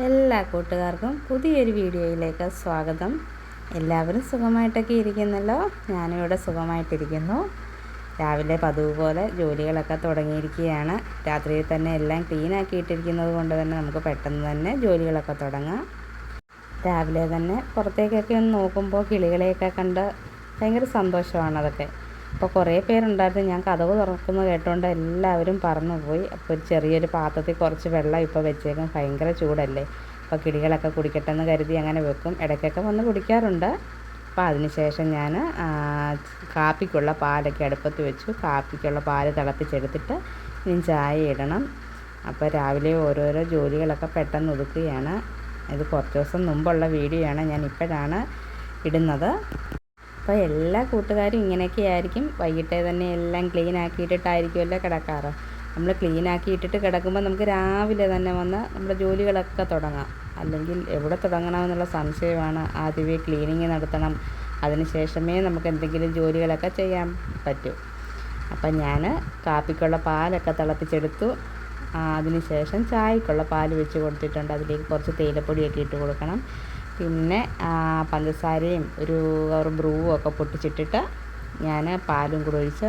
എല്ലാ കൂട്ടുകാർക്കും പുതിയൊരു വീഡിയോയിലേക്ക് സ്വാഗതം. എല്ലാവരും സുഖമായിട്ടൊക്കെ ഇരിക്കുന്നല്ലോ? ഞാനിവിടെ സുഖമായിട്ടിരിക്കുന്നു. രാവിലെ പതിവ് പോലെ ജോലികളൊക്കെ തുടങ്ങിയിരിക്കുകയാണ്. രാത്രിയിൽ തന്നെ എല്ലാം ക്ലീൻ ആക്കിയിട്ടിരിക്കുന്നത് കൊണ്ട് തന്നെ നമുക്ക് പെട്ടെന്ന് തന്നെ ജോലികളൊക്കെ തുടങ്ങാം. രാവിലെ തന്നെ പുറത്തേക്കൊക്കെ ഒന്ന് നോക്കുമ്പോൾ കിളികളെയൊക്കെ കണ്ട് ഭയങ്കര സന്തോഷമാണ് അതൊക്കെ. അപ്പോൾ കുറേ പേരുണ്ടായിരുന്നു. ഞാൻ കഥവ് തുറക്കുന്നത് കേട്ടുകൊണ്ട് എല്ലാവരും പറന്നുപോയി. അപ്പോൾ ഒരു ചെറിയൊരു പാത്രത്തിൽ കുറച്ച് വെള്ളം ഇപ്പോൾ വെച്ചേക്കും. ഭയങ്കര ചൂടല്ലേ? അപ്പോൾ കിളികളൊക്കെ കുടിക്കട്ടെ എന്ന് കരുതി അങ്ങനെ വെക്കും. ഇടയ്ക്കൊക്കെ വന്ന് കുടിക്കാറുണ്ട്. അപ്പോൾ അതിന് ശേഷം ഞാൻ കാപ്പിക്കുള്ള പാലൊക്കെ അടുപ്പത്ത് വെച്ചു. കാപ്പിക്കുള്ള പാൽ തിളപ്പിച്ചെടുത്തിട്ട് ഇനി ചായ ഇടണം. അപ്പോൾ രാവിലെ ഓരോരോ ജോലികളൊക്കെ പെട്ടെന്ന് ഒതുക്കുകയാണ്. ഇത് കുറച്ച് ദിവസം മുമ്പുള്ള വീഡിയോ ആണ് ഞാൻ ഇപ്പോഴാണ് ഇടുന്നത്. അപ്പോൾ എല്ലാ കൂട്ടുകാരും ഇങ്ങനെയൊക്കെ ആയിരിക്കും. വൈകിട്ടേ തന്നെ എല്ലാം ക്ലീൻ ആക്കിയിട്ടിട്ടായിരിക്കുമല്ലോ കിടക്കാറ്. നമ്മൾ ക്ലീൻ ആക്കി ഇട്ടിട്ട് കിടക്കുമ്പോൾ നമുക്ക് രാവിലെ തന്നെ വന്ന് നമ്മുടെ ജോലികളൊക്കെ തുടങ്ങാം. അല്ലെങ്കിൽ എവിടെ തുടങ്ങണമെന്നുള്ള സംശയമാണ്. ആദ്യമേ ക്ലീനിങ് നടത്തണം. അതിനുശേഷമേ നമുക്ക് എന്തെങ്കിലും ജോലികളൊക്കെ ചെയ്യാൻ പറ്റൂ. അപ്പം ഞാൻ കാപ്പിക്കുള്ള പാലൊക്കെ തിളപ്പിച്ചെടുത്തു. അതിനുശേഷം ചായക്കുള്ള പാൽ വെച്ച് കൊടുത്തിട്ടുണ്ട്. അതിലേക്ക് കുറച്ച് തേയിലപ്പൊടിയൊക്കെ ഇട്ട് കൊടുക്കണം. പിന്നെ പഞ്ചസാരയും ഒരു കവർ ബ്രൂവും ഒക്കെ പൊട്ടിച്ചിട്ടിട്ട് ഞാൻ പാലും കൂടെ ഒഴിച്ച്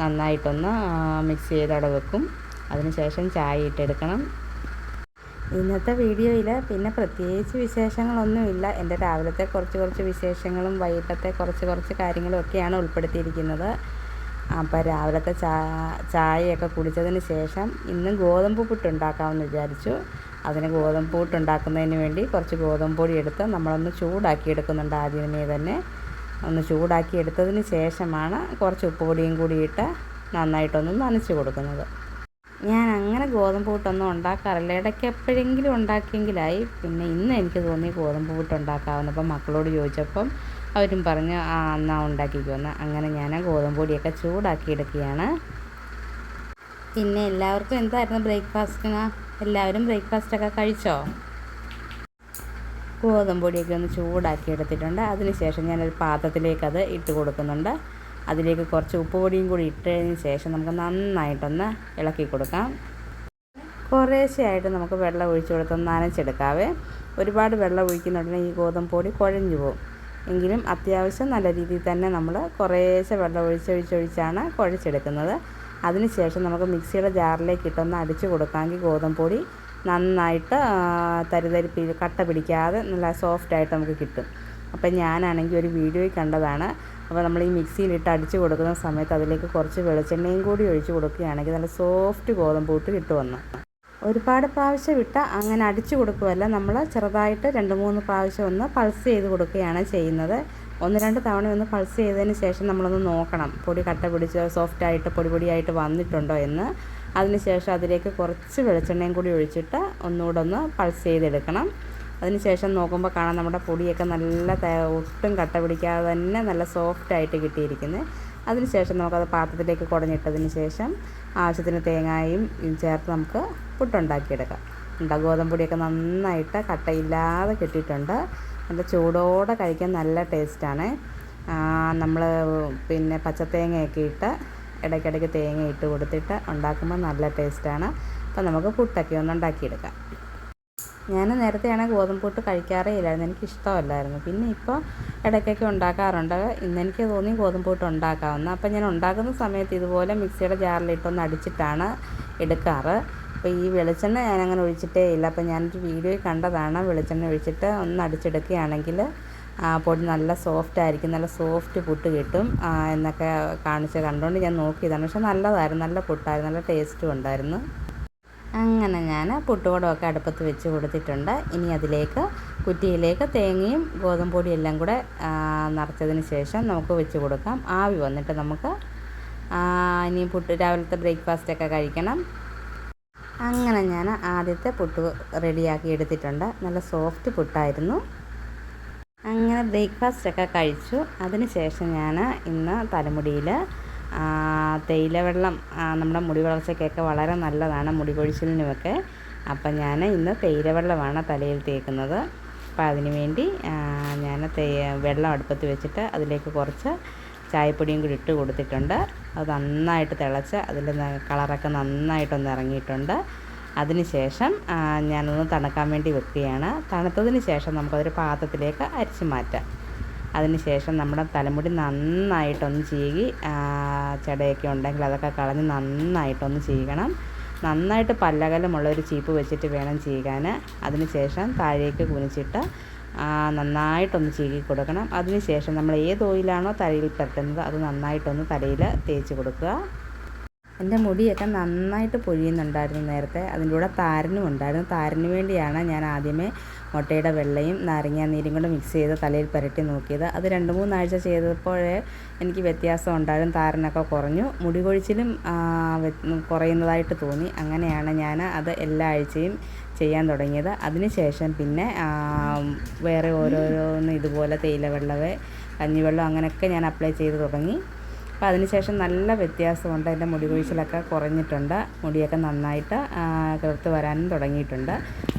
നന്നായിട്ടൊന്ന് മിക്സ് ചെയ്ത് അവിടെ വെക്കും. അതിനുശേഷം ചായ ഇട്ടെടുക്കണം. ഇന്നത്തെ വീഡിയോയിൽ പിന്നെ പ്രത്യേകിച്ച് വിശേഷങ്ങളൊന്നുമില്ല. എന്റെ രാവിലത്തെ കുറച്ച് കുറച്ച് വിശേഷങ്ങളും വൈകിട്ടത്തെ കുറച്ച് കുറച്ച് കാര്യങ്ങളും ഒക്കെയാണ് ഉൾപ്പെടുത്തിയിരിക്കുന്നത്. അപ്പോൾ രാവിലത്തെ ചാ ചായയൊക്കെ കുടിച്ചതിന് ശേഷം ഇന്ന് ഗോതമ്പ് പുട്ടുണ്ടാക്കാമെന്ന് വിചാരിച്ചു. അതിന് ഗോതമ്പ് പുട്ടുണ്ടാക്കുന്നതിന് വേണ്ടി കുറച്ച് ഗോതമ്പ് പൊടി എടുത്ത് നമ്മളൊന്ന് ചൂടാക്കി എടുക്കുന്നുണ്ട് ആദ്യമേ തന്നെ. ഒന്ന് ചൂടാക്കി എടുത്തതിന് ശേഷമാണ് കുറച്ച് ഉപ്പുപൊടിയും കൂടി ഇട്ട് നന്നായിട്ടൊന്ന് നനച്ച് കൊടുക്കുന്നത്. ഞാൻ അങ്ങനെ ഗോതമ്പ് പുട്ടൊന്നും ഉണ്ടാക്കാറില്ല. ഇടയ്ക്ക് എപ്പോഴെങ്കിലും ഉണ്ടാക്കിയെങ്കിലായി. പിന്നെ ഇന്ന് എനിക്ക് തോന്നി ഗോതമ്പ് പുട്ട് ഉണ്ടാക്കാവുന്നപ്പം മക്കളോട് ചോദിച്ചപ്പം അവരും പറഞ്ഞു ആ എന്നാ ഉണ്ടാക്കിക്കുമെന്ന് അങ്ങനെ ഞാൻ ഗോതമ്പ് പൊടിയൊക്കെ ചൂടാക്കി എടുക്കുകയാണ്. പിന്നെ എല്ലാവർക്കും എന്തായിരുന്നു ബ്രേക്ക്ഫാസ്റ്റിന്? എല്ലാവരും ബ്രേക്ക്ഫാസ്റ്റൊക്കെ കഴിച്ചോ? ഗോതമ്പ് പൊടിയൊക്കെ ഒന്ന് ചൂടാക്കി എടുത്തിട്ടുണ്ട്. അതിനുശേഷം ഞാനൊരു പാത്രത്തിലേക്ക് അത് ഇട്ട് കൊടുക്കുന്നുണ്ട്. അതിലേക്ക് കുറച്ച് ഉപ്പ് പൊടിയും കൂടി ഇട്ടതിന് ശേഷം നമുക്ക് നന്നായിട്ടൊന്ന് ഇളക്കി കൊടുക്കാം. കുറേശ്ശെയായിട്ട് നമുക്ക് വെള്ളം ഒഴിച്ചു കൊടുത്തൊന്ന് നനച്ചെടുക്കാവേ. ഒരുപാട് വെള്ളം ഒഴിക്കുന്നുണ്ടെങ്കിൽ ഈ ഗോതമ്പ് പൊടി കുഴഞ്ഞു പോകും. എങ്കിലും അത്യാവശ്യം നല്ല രീതിയിൽ തന്നെ നമ്മൾ കുറേശ്ശെ വെള്ളം ഒഴിച്ചൊഴിച്ചൊഴിച്ചാണ് കുഴച്ചെടുക്കുന്നത്. അതിനുശേഷം നമുക്ക് മിക്സിയുടെ ജാറിലേക്ക് ഇട്ടൊന്ന് അടിച്ചു കൊടുക്കാമെങ്കിൽ ഗോതമ്പ് പൊടി നന്നായിട്ട് തരിതരിപ്പി കട്ട പിടിക്കാതെ നല്ല സോഫ്റ്റായിട്ട് നമുക്ക് കിട്ടും. അപ്പം ഞാനാണെങ്കിൽ ഒരു വീഡിയോയിൽ കണ്ടതാണ്. അപ്പോൾ നമ്മൾ ഈ മിക്സിയിലിട്ട് അടിച്ചു കൊടുക്കുന്ന സമയത്ത് അതിലേക്ക് കുറച്ച് വെളിച്ചെണ്ണയും കൂടി ഒഴിച്ച് കൊടുക്കുകയാണെങ്കിൽ നല്ല സോഫ്റ്റ് ഗോതമ്പ് പുട്ട് കിട്ടുമെന്ന്. ഒരുപാട് പ്രാവശ്യം ഇട്ട അങ്ങനെ അടിച്ചു കൊടുക്കുമല്ല നമ്മൾ ചെറുതായിട്ട് രണ്ട് മൂന്ന് പ്രാവശ്യം ഒന്ന് പൾസ് ചെയ്ത് കൊടുക്കുകയാണ് ചെയ്യുന്നത്. ഒന്ന് രണ്ട് തവണ ഒന്ന് പൾസ് ചെയ്തതിന് ശേഷം നമ്മളൊന്ന് നോക്കണം. പൊടി കട്ട പിടിച്ച് സോഫ്റ്റായിട്ട് പൊടി പൊടിയായിട്ട് വന്നിട്ടുണ്ടോ എന്ന്. അതിനുശേഷം അതിലേക്ക് കുറച്ച് വെളിച്ചെണ്ണയും കൂടി ഒഴിച്ചിട്ട് ഒന്നുകൂടെ ഒന്ന് പൾസ് ചെയ്തെടുക്കണം. അതിനുശേഷം നോക്കുമ്പോൾ കാണാം നമ്മുടെ പൊടിയൊക്കെ നല്ല ഒട്ടും കട്ട പിടിക്കാതെ തന്നെ നല്ല സോഫ്റ്റായിട്ട് കിട്ടിയിരിക്കുന്നത് അതിനുശേഷം നമുക്കത് പാത്രത്തിലേക്ക് കുടഞ്ഞിട്ടതിന് ശേഷം ആവശ്യത്തിന് തേങ്ങായും ചേർത്ത് നമുക്ക് പുട്ടുണ്ടാക്കിയെടുക്കാം. ഉണ്ട ഗോതമ്പൊടിയൊക്കെ നന്നായിട്ട് കട്ടയില്ലാതെ കിട്ടിയിട്ടുണ്ട്. നല്ല ചൂടോടെ കഴിക്കാൻ നല്ല ടേസ്റ്റാണ്. നമ്മൾ പിന്നെ പച്ചത്തേങ്ങയൊക്കെ ഇട്ട് ഇടയ്ക്കിടയ്ക്ക് തേങ്ങ ഇട്ട് കൊടുത്തിട്ട് ഉണ്ടാക്കുമ്പോൾ നല്ല ടേസ്റ്റാണ്. അപ്പോൾ നമുക്ക് പുട്ടൊക്കെ ഒന്ന് ഉണ്ടാക്കിയെടുക്കാം. ഞാൻ നേരത്തെയാണ് ഗോതമ്പ് പുട്ട് കഴിക്കാറേ ഇല്ലായിരുന്നു എനിക്ക് ഇഷ്ടമല്ലായിരുന്നു പിന്നെ ഇപ്പോൾ ഇടയ്ക്കൊക്കെ ഉണ്ടാക്കാറുണ്ട്. ഇന്ന് എനിക്ക് തോന്നി ഗോതമ്പ് പുട്ട് ഉണ്ടാക്കാവുന്ന അപ്പോൾ ഞാൻ ഉണ്ടാക്കുന്ന സമയത്ത് ഇതുപോലെ മിക്സിയുടെ ജാറിലിട്ടൊന്ന് അടിച്ചിട്ടാണ് എടുക്കാറ്. അപ്പോൾ ഈ വെളിച്ചെണ്ണ ഞാനങ്ങനെ ഒഴിച്ചിട്ടേ ഇല്ല. അപ്പോൾ ഞാനൊരു വീഡിയോയിൽ കണ്ടതാണ് വെളിച്ചെണ്ണ ഒഴിച്ചിട്ട് ഒന്ന് അടിച്ചെടുക്കുകയാണെങ്കിൽ പൊടി നല്ല സോഫ്റ്റ് ആയിരിക്കും. നല്ല സോഫ്റ്റ് പുട്ട് കിട്ടും. എന്നൊക്കെ കാണിച്ച് കണ്ടുകൊണ്ട് ഞാൻ നോക്കിയതാണ്. പക്ഷെ നല്ലതായിരുന്നു. നല്ല പുട്ടായിരുന്നു. നല്ല ടേസ്റ്റും ഉണ്ടായിരുന്നു. അങ്ങനെ ഞാൻ പുട്ടുകടമൊക്കെ അടുപ്പത്ത് വെച്ച് കൊടുത്തിട്ടുണ്ട്. ഇനി അതിലേക്ക് കുറ്റിയിലേക്ക് തേങ്ങയും ഗോതമ്പ് പൊടിയും എല്ലാം കൂടെ നിറച്ചതിന് ശേഷം നമുക്ക് വെച്ച് കൊടുക്കാം. ആവി വന്നിട്ട് നമുക്ക് ഇനി പുട്ട് രാവിലത്തെ ബ്രേക്ക്ഫാസ്റ്റൊക്കെ കഴിക്കണം. അങ്ങനെ ഞാൻ ആദ്യത്തെ പുട്ട് റെഡിയാക്കി എടുത്തിട്ടുണ്ട്. നല്ല സോഫ്റ്റ് പുട്ടായിരുന്നു. അങ്ങനെ ബ്രേക്ക്ഫാസ്റ്റൊക്കെ കഴിച്ചു. അതിന് ശേഷം ഞാൻ ഇന്ന് തലമുടിയിൽ തേയില വെള്ളം നമ്മുടെ മുടി വളർച്ചയ്ക്കൊക്കെ വളരെ നല്ലതാണ് മുടി കൊഴിച്ചിലിനുമൊക്കെ അപ്പം ഞാൻ ഇന്ന് തേയില വെള്ളമാണ് തലയിൽ തേക്കുന്നത്. അപ്പം അതിന് വേണ്ടി ഞാൻ തേ വെള്ളം അടുപ്പത്ത് വെച്ചിട്ട് അതിലേക്ക് കുറച്ച് ചായപ്പൊടിയും കൂടി ഇട്ട് കൊടുത്തിട്ടുണ്ട്. അത് നന്നായിട്ട് തിളച്ച് അതിൽ കളറൊക്കെ നന്നായിട്ടൊന്ന് ഇറങ്ങിയിട്ടുണ്ട്. അതിനുശേഷം ശേഷം ഞാനൊന്ന് തണുക്കാൻ വേണ്ടി വെക്കുകയാണ്. തണുത്തതിന് ശേഷം നമുക്കതൊരു പാത്രത്തിലേക്ക് അരിച്ച് മാറ്റാം. അതിനുശേഷം നമ്മുടെ തലമുടി നന്നായിട്ടൊന്ന് ചീകി ചടയൊക്കെ ഉണ്ടെങ്കിൽ അതൊക്കെ കളഞ്ഞ് നന്നായിട്ടൊന്ന് ചീകണം. നന്നായിട്ട് പല്ലകലമുള്ള ഒരു ചീപ്പ് വെച്ചിട്ട് വേണം ചീകാൻ അതിനുശേഷം താഴേക്ക് കുനിച്ചിട്ട് നന്നായിട്ടൊന്ന് ചീകി കൊടുക്കണം. അതിനുശേഷം നമ്മൾ ഏത് ഓയിലാണോ തലയിൽ പരട്ടുന്നത് അത് നന്നായിട്ടൊന്ന് തലയിൽ തേച്ച് കൊടുക്കുക. എന്റെ മുടിയൊക്കെ നന്നായിട്ട് പൊഴിയുന്നുണ്ടായിരുന്നു നേരത്തെ. അതിന്റെ കൂടെ താരനും ഉണ്ടായിരുന്നു. താരന് വേണ്ടിയാണ് ഞാൻ ആദ്യമേ മുട്ടയുടെ വെള്ളയും നാരങ്ങ നീരും കൂടെ മിക്സ് ചെയ്ത് തലയിൽ പുരട്ടി നോക്കിയത്. അത് രണ്ട് മൂന്നാഴ്ച ചെയ്തപ്പോഴേ എനിക്ക് വ്യത്യാസം ഉണ്ടായിരുന്നു താരനൊക്കെ കുറഞ്ഞു. മുടി കൊഴിച്ചിലും കുറയുന്നതായിട്ട് തോന്നി. അങ്ങനെയാണ് ഞാൻ അത് എല്ലാ ആഴ്ചയും ചെയ്യാൻ തുടങ്ങിയത്. അതിനുശേഷം പിന്നെ വേറെ ഓരോരോന്ന് ഇതുപോലെ തേയില വെള്ളവേ കഞ്ഞിവെള്ളം അങ്ങനെയൊക്കെ ഞാൻ അപ്ലൈ ചെയ്ത് തുടങ്ങി. അപ്പോൾ അതിനുശേഷം നല്ല വ്യത്യാസമുണ്ട്. എന്റെ മുടി കൊഴിച്ചിലൊക്കെ കുറഞ്ഞിട്ടുണ്ട്. മുടിയൊക്കെ നന്നായിട്ട് ആ, കിളിർത്ത് വരാനും തുടങ്ങിയിട്ടുണ്ട്.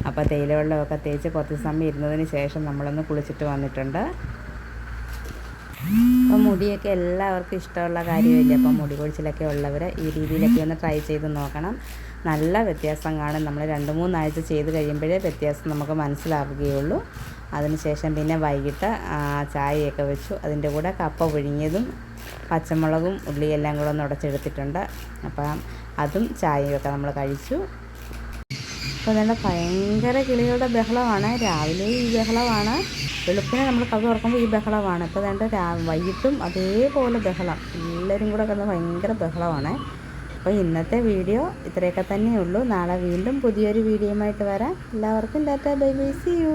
അപ്പോൾ തേയിലവെള്ളമൊക്കെ തേച്ച് കുറച്ച് സമയം ഇരുന്നതിന് ശേഷം നമ്മളൊന്ന് കുളിച്ചിട്ട് വന്നിട്ടുണ്ട്. അപ്പോൾ മുടിയൊക്കെ എല്ലാവർക്കും ഇഷ്ടമുള്ള കാര്യമില്ല? അപ്പോൾ മുടി കൊഴിച്ചിലൊക്കെ ഉള്ളവർ ഈ രീതിയിലൊക്കെ ഒന്ന് ട്രൈ ചെയ്ത് നോക്കണം. നല്ല വ്യത്യാസം കാണും. നമ്മൾ രണ്ട് മൂന്നാഴ്ച ചെയ്ത് കഴിയുമ്പോഴേ വ്യത്യാസം നമുക്ക് മനസ്സിലാവുകയുള്ളൂ. അതിനുശേഷം പിന്നെ വൈകിട്ട് ചായയൊക്കെ വെച്ചു. അതിന്റെ കൂടെ കപ്പ പുഴുങ്ങിയതും പച്ചമുളകും ഉള്ളിയെല്ലാം കൂടെ ഒന്ന് ഉടച്ചെടുത്തിട്ടുണ്ട്. അപ്പം അതും ചായയൊക്കെ നമ്മൾ കഴിച്ചു. അപ്പോൾ നല്ല ഭയങ്കര കിളികളുടെ ബഹളമാണ്. രാവിലെ ഈ ബഹളമാണ്. വെളുപ്പിനെ നമ്മൾ കഥ തുറക്കുമ്പോൾ ഈ ബഹളമാണ്. ഇപ്പോൾ വേണ്ട രാ വൈകിട്ടും അതേപോലെ ബഹളം. എല്ലാവരും കൂടെ കിടന്ന് ഭയങ്കര ബഹളമാണ്. അപ്പോൾ ഇന്നത്തെ വീഡിയോ ഇത്രയൊക്കെ തന്നെയുള്ളൂ നാളെ വീണ്ടും പുതിയൊരു വീഡിയോയുമായിട്ട് വരാം. എല്ലാവർക്കും tata bye bye. See you